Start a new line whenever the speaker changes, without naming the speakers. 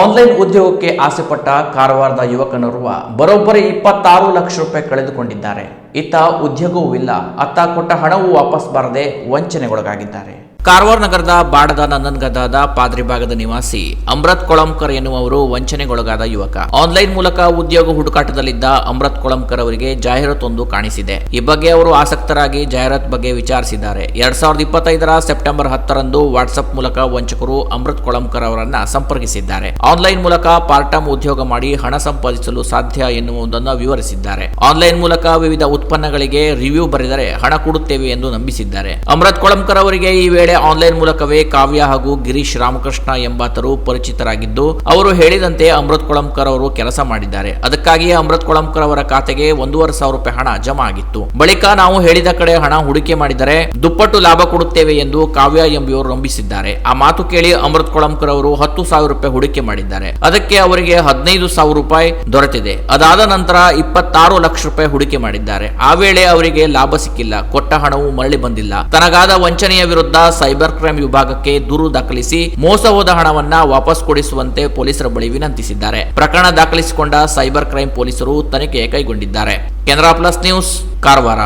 Online ಉದ್ಯೋಗಕ್ಕೆ ಆಸೆಪಟ್ಟ ಕಾರವಾರದ ಯುವಕನೋರ್ವ ಬರೋಬ್ಬರಿ ಇಪ್ಪತ್ತಾರು ಲಕ್ಷ ರೂಪಾಯಿ ಕಳೆದುಕೊಂಡಿದ್ದಾರೆ. ಇತ್ತ ಉದ್ಯೋಗವೂ ಇಲ್ಲ. ಅತ್ತ ಕೊಟ್ಟ ಹಣವೂ ವಾಪಸ್ ಬಾರದೆ ವಂಚನೆಗೊಳಗಾಗಿದ್ದಾರೆ. ಕಾರವಾರ ನಗರದ ಬಾಡದ ನಂದನ್ಗದಾದ ಪಾದ್ರಿ ಭಾಗದ ನಿವಾಸಿ ಅಮೃತ್ ಕೊಳಂಕರ್ ಎನ್ನುವವರು ವಂಚನೆಗೊಳಗಾದ ಯುವಕ. ಆನ್ಲೈನ್ ಮೂಲಕ ಉದ್ಯೋಗ ಹುಡುಕಾಟದಲ್ಲಿದ್ದ ಅಮೃತ್ ಕೊಳಂಕರ್ ಅವರಿಗೆ ಜಾಹೀರಾತೊಂದು ಕಾಣಿಸಿದೆ. ಈ ಬಗ್ಗೆ ಅವರು ಆಸಕ್ತರಾಗಿ ಜಾಹೀರಾತ್ ಬಗ್ಗೆ ವಿಚಾರಿಸಿದ್ದಾರೆ. ಎರಡ್ ಸಾವಿರದ ಇಪ್ಪತ್ತೈದರ ಸೆಪ್ಟೆಂಬರ್ ಹತ್ತರಂದು ವಾಟ್ಸ್ಆಪ್ ಮೂಲಕ ವಂಚಕರು ಅಮೃತ್ ಕೊಳಂಕರ್ ಅವರನ್ನ ಸಂಪರ್ಕಿಸಿದ್ದಾರೆ. ಆನ್ಲೈನ್ ಮೂಲಕ ಪಾರ್ಟ್ ಟೈಮ್ ಉದ್ಯೋಗ ಮಾಡಿ ಹಣ ಸಂಪಾದಿಸಲು ಸಾಧ್ಯ ಎನ್ನುವುದನ್ನು ವಿವರಿಸಿದ್ದಾರೆ. ಆನ್ಲೈನ್ ಮೂಲಕ ವಿವಿಧ ಉತ್ಪನ್ನಗಳಿಗೆ ರಿವ್ಯೂ ಬರೆದರೆ ಹಣ ಕೊಡುತ್ತೇವೆ ಎಂದು ನಂಬಿಸಿದ್ದಾರೆ. ಅಮೃತ್ ಕೊಳಂಕರ್ ಅವರಿಗೆ ಈ ವೇಳೆ ಆನ್ಲೈನ್ ಮೂಲಕವೇ ಕಾವ್ಯ ಹಾಗೂ ಗಿರೀಶ್ ರಾಮಕೃಷ್ಣ ಎಂಬಾತರು ಪರಿಚಿತರಾಗಿದ್ದು, ಅವರು ಹೇಳಿದಂತೆ ಅಮೃತ್ ಕೊಳಂಕರ್ ಅವರು ಕೆಲಸ ಮಾಡಿದ್ದಾರೆ. ಅದಕ್ಕಾಗಿಯೇ ಅಮೃತ್ ಕೊಳಂಕರ್ ಅವರ ಖಾತೆಗೆ ಒಂದೂವರೆ ಸಾವಿರ ರೂಪಾಯಿ ಹಣ ಜಮಾ ಆಗಿತ್ತು. ಬಳಿಕ ನಾವು ಹೇಳಿದ ಕಡೆ ಹಣ ಹೂಡಿಕೆ ಮಾಡಿದರೆ ದುಪ್ಪಟ್ಟು ಲಾಭ ಕೊಡುತ್ತೇವೆ ಎಂದು ಕಾವ್ಯ ಎಂಬುವರು ನಂಬಿಸಿದ್ದಾರೆ. ಆ ಮಾತು ಕೇಳಿ ಅಮೃತ್ ಕೊಳಂಕರ್ ಅವರು ಹತ್ತು ಸಾವಿರ ರೂಪಾಯಿ ಹೂಡಿಕೆ ಮಾಡಿದ್ದಾರೆ. ಅದಕ್ಕೆ ಅವರಿಗೆ ಹದಿನೈದು ಸಾವಿರ ರೂಪಾಯಿ ದೊರೆತಿದೆ. ಅದಾದ ನಂತರ ಇಪ್ಪತ್ತಾರು ಲಕ್ಷ ರೂಪಾಯಿ ಹೂಡಿಕೆ ಮಾಡಿದ್ದಾರೆ. ಆ ವೇಳೆ ಅವರಿಗೆ ಲಾಭ ಸಿಕ್ಕಿಲ್ಲ. ಕೊಟ್ಟ ಹಣವು ಮರಳಿ ಬಂದಿಲ್ಲ. ತನಗಾದ ವಂಚನೆಯ ವಿರುದ್ಧ ಸೈಬರ್ ಕ್ರೈಮ್ ವಿಭಾಗಕ್ಕೆ ದೂರು ದಾಖಲಿಸಿ ಮೋಸ ಹೋದ ಹಣವನ್ನ ವಾಪಸ್ ಕೊಡಿಸುವಂತೆ ಪೊಲೀಸರ ಬಳಿ ವಿನಂತಿಸಿದ್ದಾರೆ. ಪ್ರಕರಣ ದಾಖಲಿಸಿಕೊಂಡ ಸೈಬರ್ ಕ್ರೈಮ್ ಪೊಲೀಸರು ತನಿಖೆ ಕೈಗೊಂಡಿದ್ದಾರೆ. Canara plus news, Karwar.